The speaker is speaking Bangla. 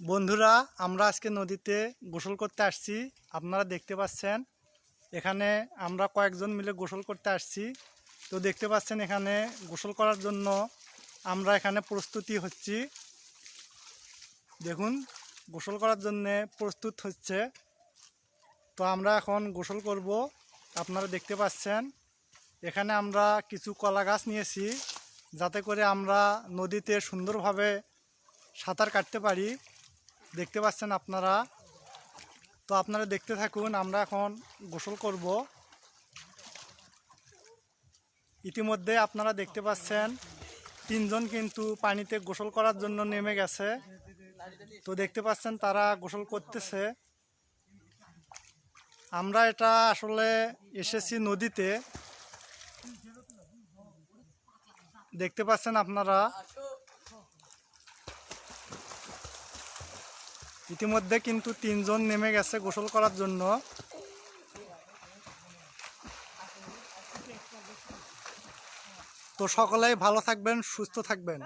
বন্ধুরা, আমরা আজকে নদীতে গোসল করতে আসছি। আপনারা দেখতে পাচ্ছেন, এখানে আমরা কয়েকজন মিলে গোসল করতে আসছি। তো দেখতে পাচ্ছেন, এখানে গোসল করার জন্য আমরা এখানে প্রস্তুতি হচ্ছি। দেখুন, গোসল করার জন্যে প্রস্তুত হচ্ছে। তো আমরা এখন গোসল করব। আপনারা দেখতে পাচ্ছেন, এখানে আমরা কিছু কলা গাছ নিয়েছি, যাতে করে আমরা নদীতে সুন্দরভাবে সাঁতার কাটতে পারি। দেখতে পাচ্ছেন আপনারা? তো আপনারা দেখতে থাকুন, আমরা এখন গোসল করব। ইতিমধ্যে আপনারা দেখতে পাচ্ছেন, তিনজন কিন্তু পানিতে গোসল করার জন্য নেমে গেছে। তো দেখতে পাচ্ছেন তারা গোসল করতেছে। আমরা এটা আসলে এসেছি নদীতে। দেখতে পাচ্ছেন আপনারা? ইতিমধ্যে কিন্তু তিনজন নেমে গেছে গোসল করার জন্য। তো সকলেই ভালো থাকবেন সুস্থ থাকবেন।